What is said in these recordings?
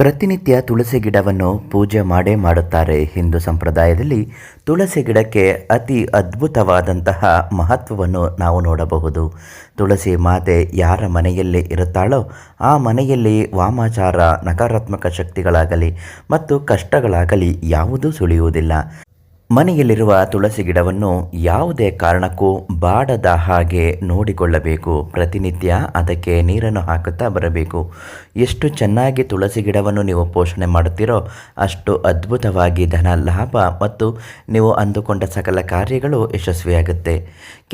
ಪ್ರತಿನಿತ್ಯ ತುಳಸಿ ಗಿಡವನ್ನು ಪೂಜೆ ಮಾಡೇ ಮಾಡುತ್ತಾರೆ ಹಿಂದೂ ಸಂಪ್ರದಾಯದಲ್ಲಿ. ತುಳಸಿ ಗಿಡಕ್ಕೆ ಅತಿ ಅದ್ಭುತವಾದಂತಹ ಮಹತ್ವವನ್ನು ನಾವು ನೋಡಬಹುದು. ತುಳಸಿ ಮಾತೆ ಯಾರ ಮನೆಯಲ್ಲಿ ಇರುತ್ತಾಳೋ ಆ ಮನೆಯಲ್ಲಿ ವಾಮಾಚಾರ, ನಕಾರಾತ್ಮಕ ಶಕ್ತಿಗಳಾಗಲಿ ಮತ್ತು ಕಷ್ಟಗಳಾಗಲಿ ಯಾವುದೂ ಸುಳಿಯುವುದಿಲ್ಲ. ಮನೆಯಲ್ಲಿರುವ ತುಳಸಿ ಗಿಡವನ್ನು ಯಾವುದೇ ಕಾರಣಕ್ಕೂ ಬಾಡದ ಹಾಗೆ ನೋಡಿಕೊಳ್ಳಬೇಕು. ಪ್ರತಿನಿತ್ಯ ಅದಕ್ಕೆ ನೀರನ್ನು ಹಾಕುತ್ತಾ ಬರಬೇಕು. ಎಷ್ಟು ಚೆನ್ನಾಗಿ ತುಳಸಿ ಗಿಡವನ್ನು ನೀವು ಪೋಷಣೆ ಮಾಡುತ್ತೀರೋ ಅಷ್ಟು ಅದ್ಭುತವಾಗಿ ಧನ ಲಾಭ ಮತ್ತು ನೀವು ಅಂದುಕೊಂಡ ಸಕಲ ಕಾರ್ಯಗಳು ಯಶಸ್ವಿಯಾಗುತ್ತೆ.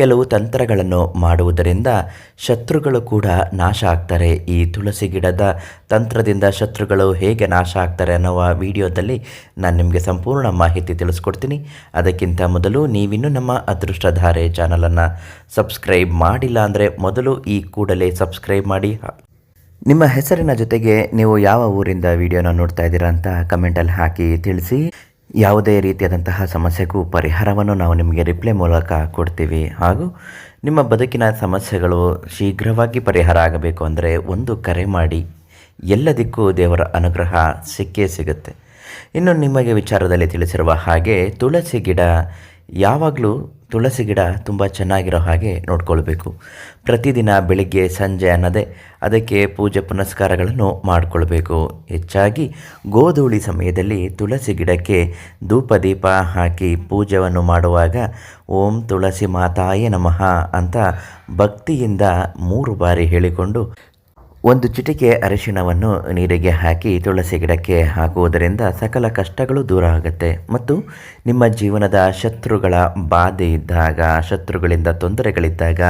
ಕೆಲವು ತಂತ್ರಗಳನ್ನು ಮಾಡುವುದರಿಂದ ಶತ್ರುಗಳು ಕೂಡ ನಾಶ ಆಗ್ತಾರೆ. ಈ ತುಳಸಿ ಗಿಡದ ತಂತ್ರದಿಂದ ಶತ್ರುಗಳು ಹೇಗೆ ನಾಶ ಆಗ್ತಾರೆ ಅನ್ನುವ ವಿಡಿಯೋದಲ್ಲಿ ನಾನು ನಿಮಗೆ ಸಂಪೂರ್ಣ ಮಾಹಿತಿ ತಿಳಿಸ್ಕೊಡ್ತೀನಿ. ಅದಕ್ಕಿಂತ ಮೊದಲು ನೀವಿನ್ನೂ ನಮ್ಮ ಅದೃಷ್ಟಧಾರೆ ಚಾನಲನ್ನು ಸಬ್ಸ್ಕ್ರೈಬ್ ಮಾಡಿಲ್ಲ ಅಂದರೆ ಮೊದಲು ಈ ಕೂಡಲೇ ಸಬ್ಸ್ಕ್ರೈಬ್ ಮಾಡಿ. ನಿಮ್ಮ ಹೆಸರಿನ ಜೊತೆಗೆ ನೀವು ಯಾವ ಊರಿಂದ ವಿಡಿಯೋನ ನೋಡ್ತಾ ಇದ್ದೀರಾ ಅಂತ ಕಮೆಂಟಲ್ಲಿ ಹಾಕಿ ತಿಳಿಸಿ. ಯಾವುದೇ ರೀತಿಯಾದಂತಹ ಸಮಸ್ಯೆಗೂ ಪರಿಹಾರವನ್ನು ನಾವು ನಿಮಗೆ ರಿಪ್ಲೈ ಮೂಲಕ ಕೊಡ್ತೀವಿ. ಹಾಗೂ ನಿಮ್ಮ ಬದುಕಿನ ಸಮಸ್ಯೆಗಳು ಶೀಘ್ರವಾಗಿ ಪರಿಹಾರ ಆಗಬೇಕು ಅಂದರೆ ಒಂದು ಕರೆ ಮಾಡಿ. ಎಲ್ಲದಕ್ಕೂ ದೇವರ ಅನುಗ್ರಹ ಸಿಕ್ಕೇ ಸಿಗುತ್ತೆ. ಇನ್ನು ನಿಮಗೆ ವಿಚಾರದಲ್ಲಿ ತಿಳಿಸಿರುವ ಹಾಗೆ ತುಳಸಿ ಗಿಡ ಯಾವಾಗಲೂ ತುಳಸಿ ಗಿಡ ತುಂಬ ಚೆನ್ನಾಗಿರೋ ಹಾಗೆ ನೋಡ್ಕೊಳ್ಬೇಕು. ಪ್ರತಿದಿನ ಬೆಳಿಗ್ಗೆ, ಸಂಜೆ ಅನ್ನದೇ ಅದಕ್ಕೆ ಪೂಜೆ ಪುನಸ್ಕಾರಗಳನ್ನು ಮಾಡಿಕೊಳ್ಬೇಕು. ಹೆಚ್ಚಾಗಿ ಗೋಧೂಳಿ ಸಮಯದಲ್ಲಿ ತುಳಸಿ ಗಿಡಕ್ಕೆ ಧೂಪ, ದೀಪ ಹಾಕಿ ಪೂಜೆಯನ್ನು ಮಾಡುವಾಗ ಓಂ ತುಳಸಿ ಮಾತಾಯೇ ನಮಃ ಅಂತ ಭಕ್ತಿಯಿಂದ ಮೂರು ಬಾರಿ ಹೇಳಿಕೊಂಡು ಒಂದು ಚಿಟಿಕೆ ಅರಿಶಿಣವನ್ನು ನೀರಿಗೆ ಹಾಕಿ ತುಳಸಿ ಗಿಡಕ್ಕೆ ಹಾಕುವುದರಿಂದ ಸಕಲ ಕಷ್ಟಗಳು ದೂರ ಆಗುತ್ತೆ. ಮತ್ತು ನಿಮ್ಮ ಜೀವನದ ಶತ್ರುಗಳ ಬಾಧೆ ಇದ್ದಾಗ, ಶತ್ರುಗಳಿಂದ ತೊಂದರೆಗಳಿದ್ದಾಗ,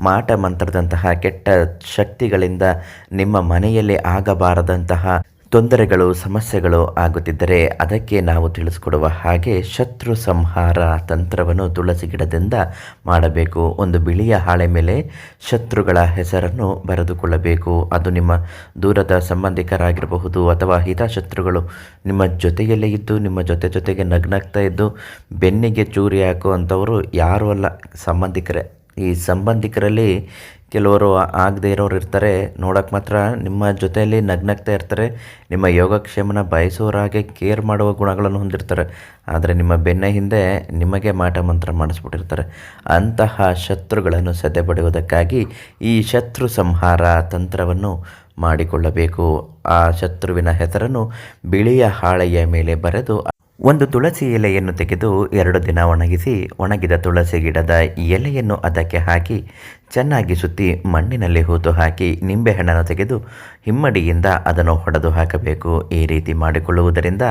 ಮಾಟ ಮಂತ್ರದಂತಹ ಕೆಟ್ಟ ಶಕ್ತಿಗಳಿಂದ ನಿಮ್ಮ ಮನೆಯಲ್ಲಿ ಆಗಬಾರದಂತಹ ತೊಂದರೆಗಳು, ಸಮಸ್ಯೆಗಳು ಆಗುತ್ತಿದ್ದರೆ ಅದಕ್ಕೆ ನಾವು ತಿಳಿಸ್ಕೊಡುವ ಹಾಗೆ ಶತ್ರು ಸಂಹಾರ ತಂತ್ರವನ್ನು ತುಳಸಿ ಗಿಡದಿಂದ ಮಾಡಬೇಕು. ಒಂದು ಬಿಳಿಯ ಹಾಳೆ ಮೇಲೆ ಶತ್ರುಗಳ ಹೆಸರನ್ನು ಬರೆದುಕೊಳ್ಳಬೇಕು. ಅದು ನಿಮ್ಮ ದೂರದ ಸಂಬಂಧಿಕರಾಗಿರಬಹುದು ಅಥವಾ ಹಿತಶತ್ರುಗಳು ನಿಮ್ಮ ಜೊತೆಯಲ್ಲೇ ಇದ್ದು, ನಿಮ್ಮ ಜೊತೆ ಜೊತೆಗೆ ನಗ್ನಾಗ್ತಾ ಇದ್ದು, ಬೆನ್ನಿಗೆ ಚೂರಿ ಹಾಕುವಂಥವರು ಯಾರೂ ಅಲ್ಲ. ಸಂಬಂಧಿಕರೇ, ಈ ಸಂಬಂಧಿಕರಲ್ಲಿ ಕೆಲವರು ಆಗದೇ ಇರೋರು ಇರ್ತಾರೆ. ನೋಡೋಕ್ಕೆ ಮಾತ್ರ ನಿಮ್ಮ ಜೊತೆಯಲ್ಲಿ ನಗ್ನಗ್ತಾ ಇರ್ತಾರೆ. ನಿಮ್ಮ ಯೋಗಕ್ಷೇಮನ ಬಯಸೋರಾಗೆ ಕೇರ್ ಮಾಡುವ ಗುಣಗಳನ್ನು ಹೊಂದಿರ್ತಾರೆ. ಆದರೆ ನಿಮ್ಮ ಬೆನ್ನ ಹಿಂದೆ ನಿಮಗೆ ಮಾಟ ಮಂತ್ರ ಮಾಡಿಸ್ಬಿಟ್ಟಿರ್ತಾರೆ. ಅಂತಹ ಶತ್ರುಗಳನ್ನು ಸದೆ ಪಡೆಯುವುದಕ್ಕಾಗಿ ಈ ಶತ್ರು ಸಂಹಾರ ತಂತ್ರವನ್ನು ಮಾಡಿಕೊಳ್ಳಬೇಕು. ಆ ಶತ್ರುವಿನ ಹೆಸರನ್ನು ಬಿಳಿಯ ಹಾಳೆಯ ಮೇಲೆ ಬರೆದು ಒಂದು ತುಳಸಿ ಎಲೆಯನ್ನು ತೆಗೆದು ಎರಡು ದಿನ ಒಣಗಿಸಿ, ಒಣಗಿದ ತುಳಸಿ ಗಿಡದ ಎಲೆಯನ್ನು ಅದಕ್ಕೆ ಹಾಕಿ, ಚೆನ್ನಾಗಿ ಸುತ್ತಿ ಮಣ್ಣಿನಲ್ಲಿ ಹೂತು ಹಾಕಿ ನಿಂಬೆಹಣ್ಣನ್ನು ತೆಗೆದು ಹಿಮ್ಮಡಿಯಿಂದ ಅದನ್ನು ಹೊಡೆದು ಹಾಕಬೇಕು. ಈ ರೀತಿ ಮಾಡಿಕೊಳ್ಳುವುದರಿಂದ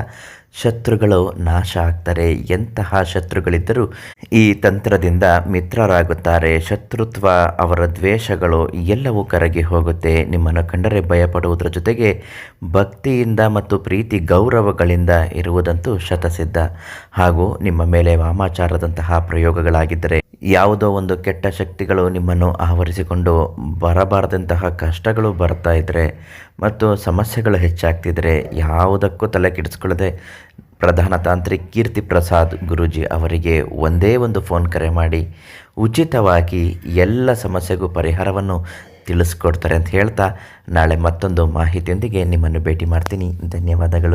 ಶತ್ರುಗಳು ನಾಶ ಆಗ್ತಾರೆ. ಎಂತಹ ಶತ್ರುಗಳಿದ್ದರೂ ಈ ತಂತ್ರದಿಂದ ಮಿತ್ರರಾಗುತ್ತಾರೆ. ಶತ್ರುತ್ವ, ಅವರ ದ್ವೇಷಗಳು ಎಲ್ಲವೂ ಕರಗಿ ಹೋಗುತ್ತೆ. ನಿಮ್ಮನ್ನು ಕಂಡರೆ ಭಯಪಡುವುದರ ಜೊತೆಗೆ ಭಕ್ತಿಯಿಂದ ಮತ್ತು ಪ್ರೀತಿ ಗೌರವಗಳಿಂದ ಇರುವುದಂತೂ ಶತಸಿದ್ಧ ಹಾಗೂ ನಿಮ್ಮ ಮೇಲೆ ವಾಮಾಚಾರದಂತಹ ಪ್ರಯೋಗಗಳಾಗಿದ್ದರೆ ಯಾವುದೋ ಒಂದು ಕೆಟ್ಟ ಶಕ್ತಿಗಳು ನಿಮ್ಮನ್ನು ಆವರಿಸಿಕೊಂಡು ಬರಬಾರದಂತಹ ಕಷ್ಟಗಳು ಬರ್ತಾ ಇದ್ದರೆ ಮತ್ತು ಸಮಸ್ಯೆಗಳು ಹೆಚ್ಚಾಗ್ತಿದ್ರೆ ಯಾವುದಕ್ಕೂ ತಲೆ ಕೆಡಿಸ್ಕೊಳ್ಳದೆ ಪ್ರಧಾನ ತಾಂತ್ರಿಕ್ ಕೀರ್ತಿ ಪ್ರಸಾದ್ ಗುರೂಜಿ ಅವರಿಗೆ ಒಂದೇ ಒಂದು ಫೋನ್ ಕರೆ ಮಾಡಿ ಉಚಿತವಾಗಿ ಎಲ್ಲ ಸಮಸ್ಯೆಗೂ ಪರಿಹಾರವನ್ನು ತಿಳಿಸ್ಕೊಡ್ತಾರೆ ಅಂತ ಹೇಳ್ತಾ ನಾಳೆ ಮತ್ತೊಂದು ಮಾಹಿತಿಯೊಂದಿಗೆ ನಿಮ್ಮನ್ನು ಭೇಟಿ ಮಾಡ್ತೀನಿ. ಧನ್ಯವಾದಗಳು.